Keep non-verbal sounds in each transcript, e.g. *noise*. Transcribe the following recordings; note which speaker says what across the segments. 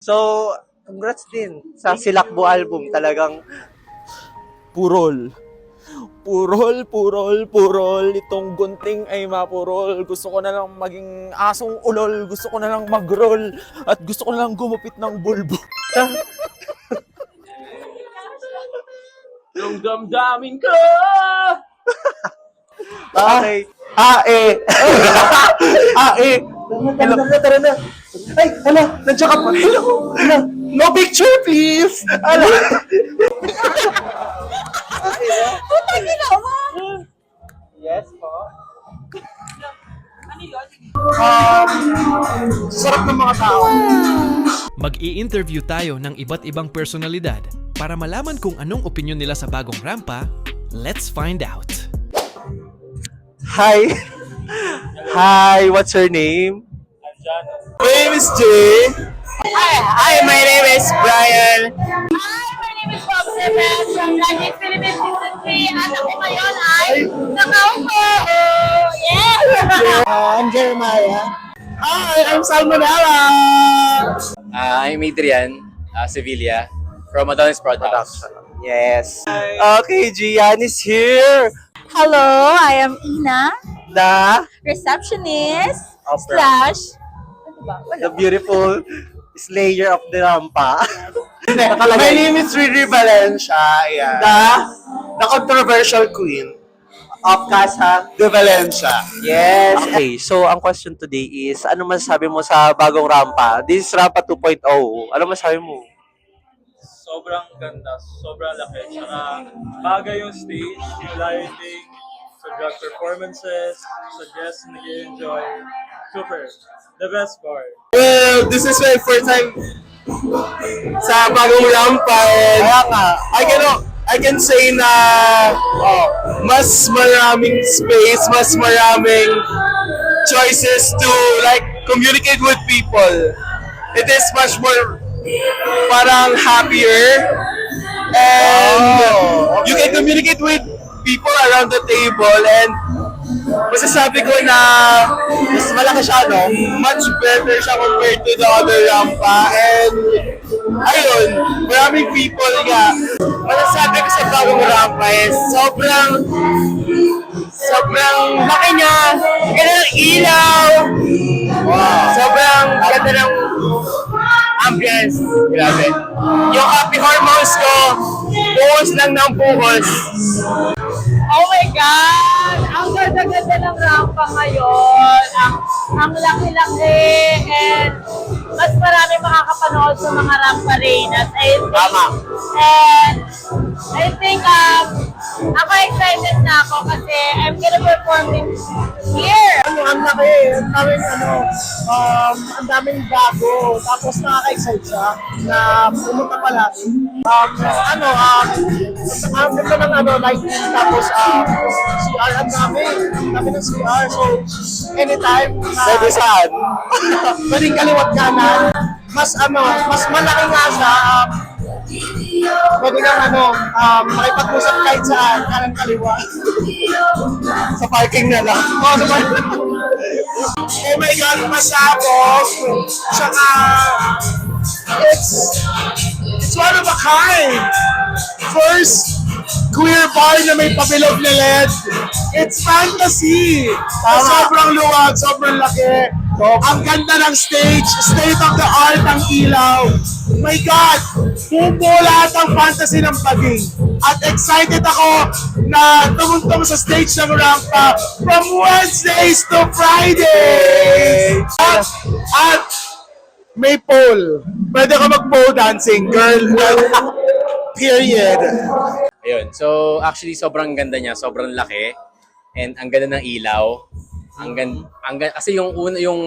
Speaker 1: So, congrats din sa Silakbo album. Talagang
Speaker 2: Purol. Purol, purol, purol. Itong gunting ay mapurol. Gusto ko na lang maging asong ulol. Gusto ko na lang magroll. At gusto ko na lang gumupit ng bulbo. *laughs* Yung damdamin ko!
Speaker 1: Okay. Ah, eh. *laughs* ah, eh. Tara na, tara na. Ay, hala, nandiyan ka pa. Hello. Hala, no picture, please. Hala. Yes po. Um, sarap ng mga tao.
Speaker 3: Mag-i-interview tayo ng iba't ibang personalidad para malaman kung anong opinion nila sa bagong rampa. Let's find out.
Speaker 1: Hi. Hi, what's your name?
Speaker 2: My name is Jay.
Speaker 4: Hi, hi, my name is Brian. Hi, my name is Bob Seven from Magic Philippines Season 3 at ako ngayon ay nakaupo! Yes!
Speaker 1: I'm Jeremiah.
Speaker 2: Hi, I'm Salmonella.
Speaker 5: Uh, I'm Adrian uh, Sevilla from Adonis Broadhouse.
Speaker 1: Yes. Okay, Gian is here.
Speaker 4: Hello, I am Ina,
Speaker 1: The,
Speaker 4: receptionist,
Speaker 1: Opera.
Speaker 4: slash, ba? Wala.
Speaker 1: the beautiful slayer of the rampa. *laughs* My name is Riri Valencia. Yeah. The, the controversial queen of Casa de Valencia. Yes. Okay, so ang question today is, ano masasabi mo sa bagong rampa? This is Rampa 2.0. Ano masasabi mo?
Speaker 6: sobrang ganda, sobrang laki. Tsaka bagay yung stage, yung lighting, sa drag performances, sa guests na enjoy Super. The best part.
Speaker 2: Well, this is my first time sa bagong rampa and
Speaker 1: Kaya nga,
Speaker 2: I can I can say na oh, mas maraming space, mas maraming choices to like communicate with people. It is much more parang happier and
Speaker 1: Oh,
Speaker 2: you can communicate with people around the table and masasabi ko na
Speaker 1: mas malaki siya, no?
Speaker 2: much better siya compared to the other rampa and ayun, maraming people nga. Masasabi ko sa bagong rampa is sobrang sobrang laki niya, ganda ng ilaw, sobrang ganda ng ambience, grabe. Yung happy hormones ko, buhos lang ng buhos.
Speaker 4: Oh my God! Ganda-ganda ng rampa ngayon. Ang, ang laki-laki and mas marami makakapanood sa mga rampa Reynas. I think,
Speaker 1: Tama.
Speaker 4: And I think um, ako excited na ako kasi I'm gonna perform this here.
Speaker 7: ano, ang laki, ang daming ano, um, ang daming bago, tapos nakaka-excite siya na pumunta palagi. Um, ano, um, ang ganda ng ano, lighting, tapos um, CR ang dami, ang dami ng CR, so anytime na
Speaker 1: Pwede saan? *laughs*
Speaker 7: pwedeng kaliwat kanan, mas ano, mas malaki nga siya, um, pwede kang ano, um, makipag-usap kahit saan, kanan kaliwa.
Speaker 1: Sa parking na lang. *laughs*
Speaker 7: Oh, sa parking.
Speaker 2: Oh my God, masabog! Tsaka, it's, it's one of a kind. First queer bar na may pabilog na LED. It's fantasy. Sobrang luwag, sobrang laki. Ang ganda ng stage, state of the art ang ilaw. My God, bumuo lahat ang fantasy ng paging. At excited ako na tumuntong sa stage ng rampa from Wednesdays to Friday. At, at may pole. Pwede ka mag-pole dancing, girl. *laughs* Period.
Speaker 5: Ayun. So, actually, sobrang ganda niya. Sobrang laki. And ang ganda ng ilaw. Ang ganda, ang ganda, kasi yung una yung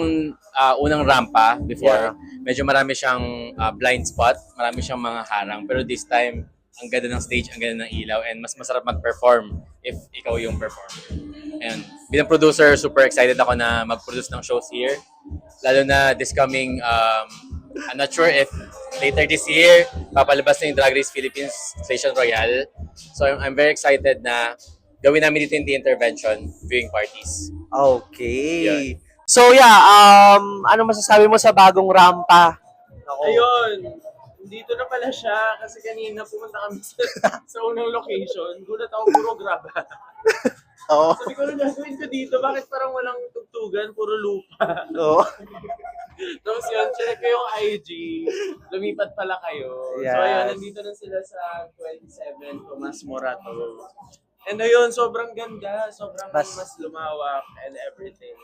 Speaker 5: ah, unang rampa before medyo marami siyang ah, blind spot, marami siyang mga harang pero this time ang ganda ng stage, ang ganda ng ilaw and mas masarap mag-perform if ikaw yung performer. And bilang producer, super excited ako na mag-produce ng shows here. Lalo na this coming um, I'm not sure if later this year, papalabas na yung Drag Race Philippines Station Royale. So I'm, I'm very excited na gawin namin dito yung intervention viewing parties.
Speaker 1: Okay. So yeah, um, ano masasabi mo sa bagong rampa? Ako.
Speaker 8: Ayun, dito na pala siya kasi kanina pumunta kami sa, *laughs* sa unang location. Gulat ako, puro graba. *laughs*
Speaker 1: Oo.
Speaker 8: Sabi ko, ano gagawin ko dito? Bakit parang walang tugtugan, puro lupa? *laughs*
Speaker 1: Oo.
Speaker 8: Tapos yun, check ko yung IG. Lumipat pala kayo. So
Speaker 1: Yes.
Speaker 8: ayun, nandito na sila sa 27 Tomas Morato. And ayun, sobrang ganda. Sobrang
Speaker 1: Mas-
Speaker 8: mas, lumawak and everything.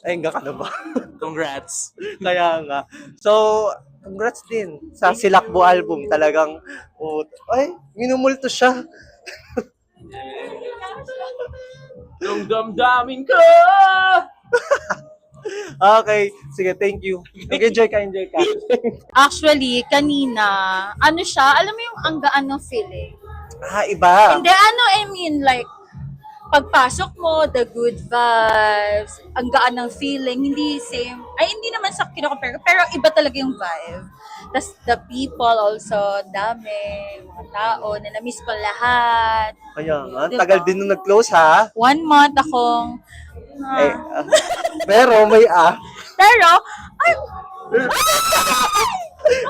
Speaker 1: Ay, hanggang ka na ba? *laughs*
Speaker 8: Congrats!
Speaker 1: Kaya nga. So, congrats din sa Silakbo album. Talagang, oh, ay, minumulto siya. *laughs*
Speaker 8: Yung damdamin ko! *laughs*
Speaker 1: Okay. Sige, thank you. Nag-enjoy ka, enjoy ka.
Speaker 9: Actually, kanina, ano siya, alam mo yung ang gaan ng feeling?
Speaker 1: Ah, iba.
Speaker 9: Hindi, ano, I mean, like, pagpasok mo, the good vibes, ang gaan ng feeling, hindi same, ay hindi naman sa kinocompare, ko, pero iba talaga yung vibe. Tapos the people also, dami, mga tao, na na-miss ko lahat.
Speaker 1: Kaya nga,
Speaker 9: Diba?
Speaker 1: tagal din nung nag-close ha.
Speaker 9: One month akong, ah.
Speaker 1: Eh, ah, pero may ah.
Speaker 9: pero, ay, *laughs*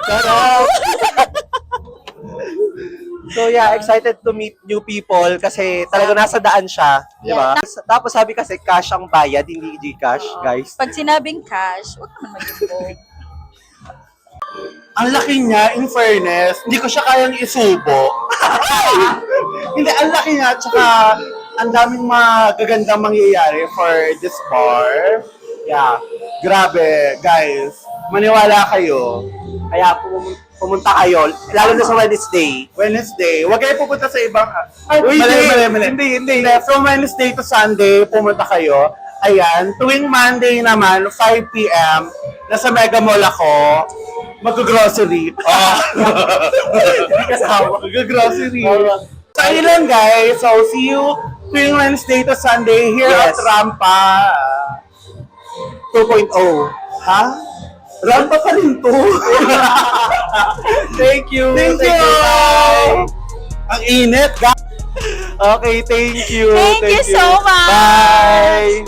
Speaker 1: Sarap! *laughs* so yeah, excited to meet new people kasi talaga nasa daan siya, di ba? Tapos sabi kasi cash ang bayad, hindi Gcash, guys.
Speaker 9: pag sinabing cash, huwag naman mag *laughs*
Speaker 7: Ang laki niya, in fairness, hindi ko siya kayang isubo. *laughs* hindi, ang laki niya, tsaka ang daming magagandang mangyayari for this bar. Yeah, grabe, guys. Maniwala kayo.
Speaker 1: Kaya pumun- pumunta kayo, lalo na sa Wednesday.
Speaker 7: Wednesday, huwag kayo pupunta sa ibang... Ay,
Speaker 1: Uy,
Speaker 7: mali,
Speaker 1: hindi.
Speaker 7: mali, mali.
Speaker 1: Hindi, hindi.
Speaker 7: From Wednesday to Sunday, pumunta kayo. Ayan, tuwing Monday naman, 5 p.m., nasa Mega Mall ako, mag-grocery. *laughs* Oh. Kasama. Mag-grocery. So, ayun lang guys. So, see you tuwing Wednesday to Sunday here
Speaker 1: Yes.
Speaker 7: at Rampa 2.0. Ha? Rampa pa rin to. *laughs* *laughs*
Speaker 1: Thank you!
Speaker 7: Thank you! Ang init, guys.
Speaker 1: Okay, thank you!
Speaker 9: Thank you so much!
Speaker 1: Bye!